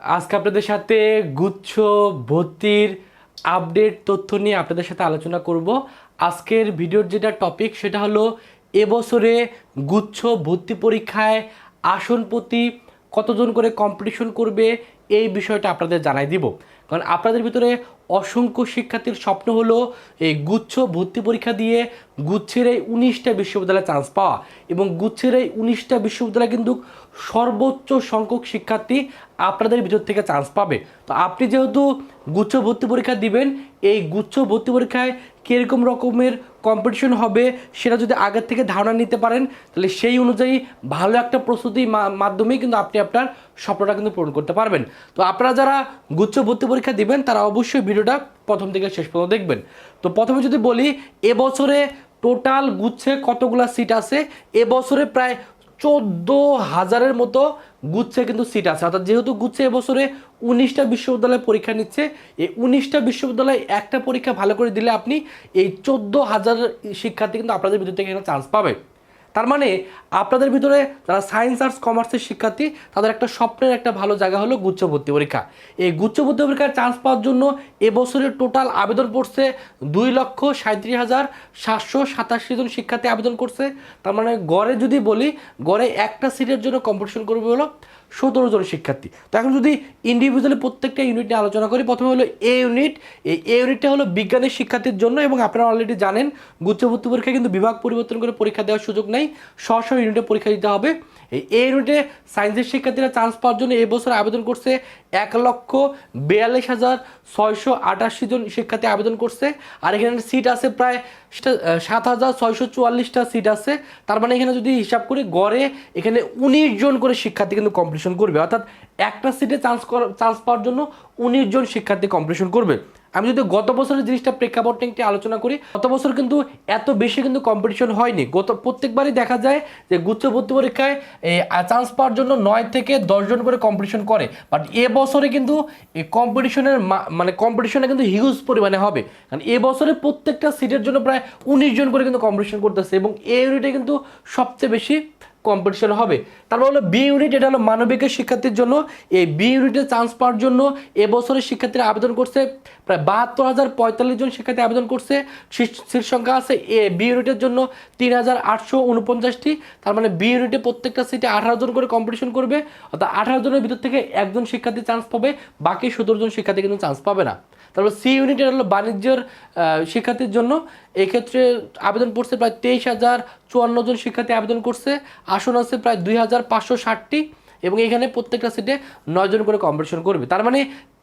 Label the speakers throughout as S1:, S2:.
S1: আজকে আপনাদের সাথে গুচ্ছ, ভর্তির আপডেট তথ্য নিয়ে আপনাদের সাথে আলোচনা করব। আজকের ভিডিওর যেটা টপিক সেটা হলো, এবছরে গুচ্ছ, ভর্তি পরীক্ষায় আসন প্রতি কতজন করে কম্পিটিশন করবে এই বিষয়টা আপনাদের জানাই দিব। কারণ আপনাদের ভিতরে অসংখ্য শিক্ষার্থীর স্বপ্ন হলো এই গুচ্ছ ভর্তি পরীক্ষা দিয়ে গুচ্ছের এই উনিশটা বিশ্ববিদ্যালয়ে চান্স পাওয়া এবং গুচ্ছের এই উনিশটা বিশ্ববিদ্যালয়ে কিন্তু সর্বোচ্চ সংখ্যক শিক্ষার্থী আপনাদের ভিতর থেকে চান্স পাবে। তো আপনি যেহেতু গুচ্ছ ভর্তি পরীক্ষা দিবেন এই গুচ্ছ ভর্তি পরীক্ষায় কীরকম রকমের কম্পিটিশন হবে সেটা যদি আগের থেকে ধারণা নিতে পারেন, তাহলে সেই অনুযায়ী ভালো একটা প্রস্তুতির মা- মাধ্যমেই কিন্তু আপনি আপনার স্বপ্নটা কিন্তু পূরণ করতে পারবেন। তো আপনারা যারা গুচ্ছ ভর্তি পরীক্ষা দিবেন, তারা অবশ্যই ভিডিওটা প্রথম থেকে শেষ পর্যন্ত দেখবেন। তো প্রথমে যদি বলি, এবছরে টোটাল গুচ্ছে কতগুলা সিট আছে? এবছরে প্রায় চোদ্দ হাজারের মতো গুচ্ছে কিন্তু সিট আছে। অর্থাৎ যেহেতু গুচ্ছে এবছরে উনিশটা বিশ্ববিদ্যালয় পরীক্ষা নিচ্ছে, এই উনিশটা বিশ্ববিদ্যালয়ে একটা পরীক্ষা ভালো করে দিলে আপনি এই চোদ্দ হাজার শিক্ষার্থী কিন্তু আপনাদের ভিতর থেকে চান্স পাবে। তার মানে আপনাদের ভিতরে যারা সায়েন্স আর্টস কমার্সের শিক্ষার্থী, তাদের একটা স্বপ্নের একটা ভালো জায়গা হলো গুচ্ছ ভর্তি পরীক্ষা। এই গুচ্ছ ভর্তি পরীক্ষায় চান্স পাওয়ার জন্য এবছরের টোটাল আবেদন পড়ছে দুই লক্ষ সাঁত্রিশ হাজার সাতশো সাতাশি জন শিক্ষার্থী আবেদন করছে। তার মানে গড়ে যদি বলি, গড়ে একটা সিটের জন্য কম্পিটিশন করবে হলো সতেরো জন শিক্ষার্থী। তো এখন যদি ইন্ডিভিজুয়ালি প্রত্যেকটা ইউনিট নিয়ে আলোচনা করি, প্রথমে হলো এ ইউনিট এই এ ইউনিটটা হলো বিজ্ঞানের শিক্ষার্থীর জন্য এবং আপনারা অলরেডি জানেন গুচ্ছ ভর্তি পরীক্ষায় কিন্তু বিভাগ পরিবর্তন করে পরীক্ষা দেওয়ার সুযোগ নেই। স্ব ইউনিটে পরীক্ষা দিতে হবে। এই ইউনিটে সায়েন্সের শিক্ষার্থীরা চান্স পাওয়ার জন্য এবছর আবেদন করছে এক লক্ষ বিয়াল্লিশ হাজার ছয়শো আটাশি জন শিক্ষার্থী আবেদন করছে। আর এখানে সিট আছে প্রায় সাত হাজার ছয়শো চুয়াল্লিশটা সিট আছে। তার মানে এখানে যদি হিসাব করি গড়ে এখানে উনিশ জন করে শিক্ষার্থী কিন্তু কম্পিটিশন করবে। অর্থাৎ একটা সিটে চান্স চান্স পাওয়ার জন্য উনিশ জন শিক্ষার্থী কম্পিটিশন করবে। আমি যদি গত বছরের জিনিসটা প্রেক্ষাপটটা একটু আলোচনা করি, গত বছর কিন্তু এত বেশি কিন্তু কম্পিটিশন হয়নি। গত প্রত্যেকবারই দেখা যায় যে গুচ্ছ ভর্তি পরীক্ষায় চান্স পাওয়ার জন্য নয় থেকে দশজন করে কম্পিটিশন করে। বাট এ বছরে কিন্তু এই কম্পিটিশনের মানে কম্পিটিশনে কিন্তু হিউজ পরিমাণে হবে। কারণ এ বছরে প্রত্যেকটা সিটের জন্য প্রায় উনিশ জন করে কিন্তু কম্পিটিশন করতেছে এবং এ ইউনিটে কিন্তু সবচেয়ে বেশি কম্পিটিশন হবে। তারপর হলো বি ইউনিট এটা হলো মানবিকের শিক্ষার্থীর জন্য। এই বি ইউনিটে চান্স পাওয়ার জন্য এবছরের শিক্ষার্থীরা আবেদন করছে। প্রায় বাহাত্তর হাজার পঁয়তাল্লিশ জন শিক্ষার্থী আবেদন করছে। সিট- সংখ্যা আছে এ বি ইউনিটের জন্য তিন হাজার আটশো উনপঞ্চাশটি। তার মানে বি ইউনিটে প্রত্যেকটা সিটে আঠারো জন করে কম্পিটিশন করবে। অর্থাৎ আঠারো জনের ভিতর থেকে একজন শিক্ষার্থী চান্স পাবে, বাকি সতেরো জন শিক্ষার্থী কিন্তু চান্স পাবে না। তারপর সি ইউনিটের হলো বাণিজ্যের শিক্ষার্থীর জন্য। এক্ষেত্রে আবেদন করছে প্রায় তেইশ হাজার চুয়ান্ন জন শিক্ষার্থী আবেদন করছে। আসন আছে প্রায় দুই হাজার পাঁচশো ষাটটি এবং এখানে প্রত্যেকটা সিটে নয়জন করে কম্পিটিশন করবে। তার মানে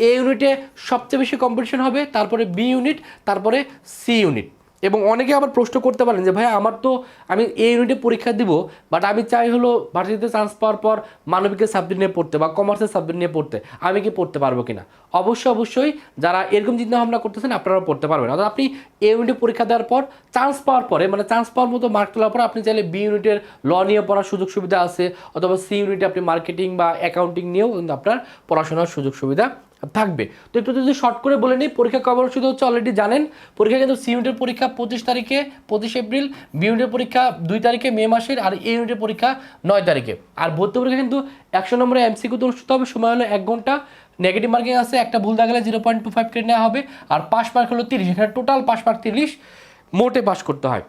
S1: এ ইউনিটে সবচেয়ে বেশি কম্পিটিশন হবে, তারপরে বি ইউনিট তারপরে সি ইউনিট এবং অনেকে আবার প্রশ্ন করতে পারেন যে ভাই আমার তো আমি এই ইউনিটে পরীক্ষা দিব বাট আমি চাই হলো ভার্সিটিতে চান্স পাওয়ার পর মানবিকের সাবজেক্ট নিয়ে পড়তে বা কমার্সের সাবজেক্ট নিয়ে পড়তে। আমি কি পড়তে পারব কিনা? অবশ্যই অবশ্যই যারা এরকম চিন্তা ভাবনা করতেছেন আপনারা পড়তে পারবেন। অর্থাৎ আপনি এ ইউনিটে পরীক্ষা দেওয়ার পর চান্স পাওয়ার পরে মানে চান্স পাওয়ার মতো মার্ক তোলার পর আপনি চাইলে বি ইউনিটের ল নিয়ে পড়ার সুযোগ সুবিধা আছে, অথবা সি ইউনিটে আপনি মার্কেটিং বা অ্যাকাউন্টিং নিয়েও কিন্তু আপনার পড়াশোনার সুযোগ সুবিধা থাকবে। তো একটু যদি শর্ট করে বলে নিই, পরীক্ষা কবে অনুষ্ঠিত হচ্ছে অলরেডি জানেন। পরীক্ষা কিন্তু সি ইউনিটের পরীক্ষা পঁচিশ তারিখে, পঁচিশ এপ্রিল বি ইউনিটের পরীক্ষা দুই তারিখে, মে মাসের, আর এ ইউনিটের পরীক্ষা নয় তারিখে। আর ভর্তি পরীক্ষা কিন্তু একশো নম্বরে এমসিকিউতে অনুষ্ঠিত হবে, সময় হলো এক ঘণ্টা। নেগেটিভ মার্কিং আছে, একটা ভুল দেখালে জিরো পয়েন্ট টু ফাইভ কেটে নেওয়া হবে। আর পাস মার্ক হলো তিরিশ, এখানে টোটাল পাস মার্ক তিরিশ। মোটে পাস করতে হয়।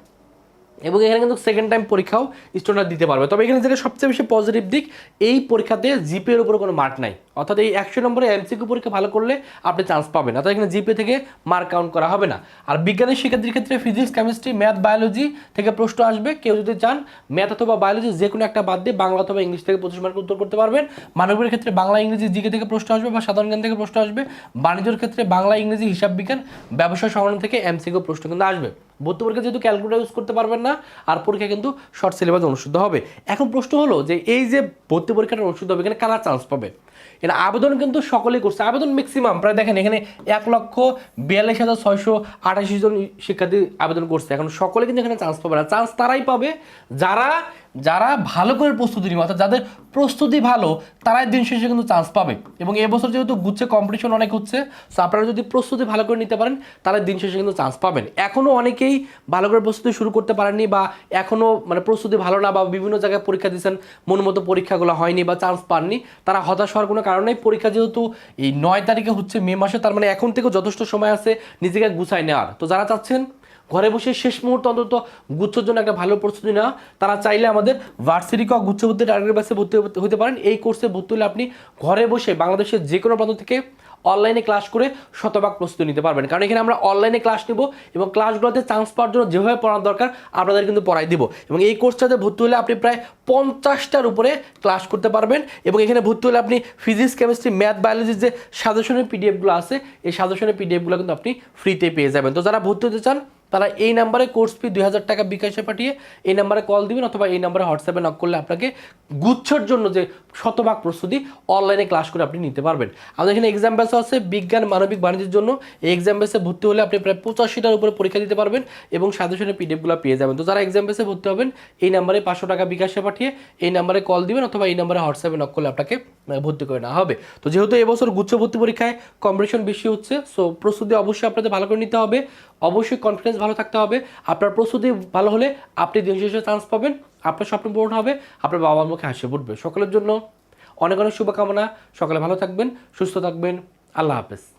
S1: এবং এখানে কিন্তু সেকেন্ড টাইম পরীক্ষাও স্টুডেন্টরা দিতে পারবে। তবে এখানে যেটা সবচেয়ে বেশি পজিটিভ দিক, এই পরীক্ষাতে জিপে এর উপরে কোনো মার্ক নাই। অর্থাৎ এই একশো নম্বরে এমসিকিউ পরীক্ষা ভালো করলে আপনি চান্স পাবেন। অর্থাৎ এখানে জিপে থেকে মার্ক কাউন্ট করা হবে না। আর বিজ্ঞানের শিক্ষার্থীর ক্ষেত্রে ফিজিক্স কেমিস্ট্রি ম্যাথ বায়োলজি থেকে প্রশ্ন আসবে। কেউ যদি চান ম্যাথ অথবা বায়োলজি যে কোনো একটা বাদ দিয়ে বাংলা অথবা ইংলিশ থেকে পঁচিশ মার্ক উত্তর করতে পারবেন। মানবের ক্ষেত্রে বাংলা, ইংরেজি জিকে থেকে প্রশ্ন আসবে বা সাধারণ জ্ঞান থেকে প্রশ্ন আসবে। বাণিজ্যের ক্ষেত্রে বাংলা, ইংরেজি, হিসাব বিজ্ঞান ব্যবসা সংগ্রহ থেকে এমসিকিউ প্রশ্ন কিন্তু আসবে। পরীক্ষা যেহেতু ক্যালকুলেটার ইউজ করতে পারবেন না, আর পরীক্ষা কিন্তু শর্ট সিলেবাস অনুষ্ঠিত হবে। এখন প্রশ্ন হলো যে এই যে ভর্তি পরীক্ষাটা অনুষ্ঠিত হবে, এখানে কারা চান্স পাবে? এর আবেদন কিন্তু সকলেই করছে। আবেদন ম্যাক্সিমাম প্রায় দেখেন এখানে এক লক্ষ বিয়াল্লিশ হাজার ছয়শো আঠাশি জন শিক্ষার্থী আবেদন করছে। এখন সকলে কিন্তু এখানে চান্স পাবে না। চান্স তারাই পাবে যারা যারা ভালো করে প্রস্তুতি নিবে, অর্থাৎ যাদের প্রস্তুতি ভালো, তারাই দিন শেষে কিন্তু চান্স পাবে। এবং এবছর যেহেতু গুচ্ছে কম্পিটিশন অনেক হচ্ছে সো আপনারা যদি প্রস্তুতি ভালো করে নিতে পারেন, তাহলে দিন শেষে কিন্তু চান্স পাবেন। এখনও অনেকেই ভালো করে প্রস্তুতি শুরু করতে পারেননি বা এখনও মানে প্রস্তুতি ভালো না বা বিভিন্ন জায়গায় পরীক্ষা দিয়েছেন, মন মতো পরীক্ষাগুলো হয়নি বা চান্স পাননি, তারা হতাশ হওয়ার কোনো কারণ নেই। পরীক্ষা যেহেতু এই নয় তারিখে হচ্ছে মে মাসে, তার মানে এখন থেকে যথেষ্ট সময় আছে নিজেকে গুছায় নেওয়ার। তো যারা চাচ্ছেন ঘরে বসে শেষ মুহূর্তে অন্তত গুচ্ছর জন্য একটা ভালো প্রস্তুতি নেওয়া। তারা চাইলে আমাদের ভার্সিটি ক গুচ্ছ ভর্তি টার্গেট ব্যাসে ভর্তি হতে পারেন। এই কোর্সে ভর্তি হলে আপনি ঘরে বসে বাংলাদেশের যে কোনো প্রান্ত থেকে অনলাইনে ক্লাস করে শতভাগ প্রস্তুতি নিতে পারবেন। কারণ এখানে আমরা অনলাইনে ক্লাস নেব এবং ক্লাসগুলোতে চান্স পাওয়ার জন্য যেভাবে পড়ার দরকার, আপনাদের কিন্তু পড়াই দিব। এবং এই কোর্সটাতে ভর্তি হলে আপনি প্রায় পঞ্চাশটার উপরে ক্লাস করতে পারবেন এবং এখানে ভর্তি হলে আপনি ফিজিক্স কেমিস্ট্রি ম্যাথ বায়োলজির যে সাজেশনের পিডিএফগুলো আছে, এই সাজেশনের পিডিএফগুলো কিন্তু আপনি ফ্রিতে পেয়ে যাবেন। তো যারা ভর্তি হতে চান তারা এই নাম্বারে কোর্স ফি দুই হাজার টাকা বিকাশে পাঠিয়ে এই নাম্বারে কল দিবেন অথবা এই নাম্বারে হোয়াটসঅ্যাপে নক করলে আপনাকে গুচ্ছর জন্য যে শতভাগ প্রস্তুতি অনলাইনে ক্লাস করে আপনি নিতে পারবেন। আমাদের এখানে এক্সাম আছে, বিজ্ঞান, মানবিক বাণিজ্যের জন্য। এই এক্সাম ভর্তি হলে আপনি প্রায় পঁচাশিটার উপরে পরীক্ষা দিতে পারবেন এবং সাজেশনের পিডিএফগুলো পেয়ে যাবেন। তো যারা এক্সাম ভর্তি হবেন, এই নাম্বারে পাঁচশো টাকা বিকাশে পাঠিয়ে এই নাম্বারে কল দিবেন অথবা এই নাম্বারে হোয়াটসঅ্যাপে নক করলে আপনাকে ভর্তি করে নেওয়া হবে। তো যেহেতু এবছর গুচ্ছ ভর্তি পরীক্ষায় কম্পিটিশন বেশি হচ্ছে সো প্রস্তুতি অবশ্যই আপনাদের ভালো করে নিতে হবে। অবশ্যই কনফিডেন্স ভালো থাকতে হবে। আপনার প্রস্তুতি ভালো হলে আপনি দিন শেষে চান্স পাবেন, আপনার স্বপ্ন পূরণ হবে, আপনার বাবার মুখে হাসি ফুটবে। সকলের জন্য অনেক অনেক শুভকামনা। সকালে ভালো থাকবেন, সুস্থ থাকবেন। আল্লাহ হাফেজ।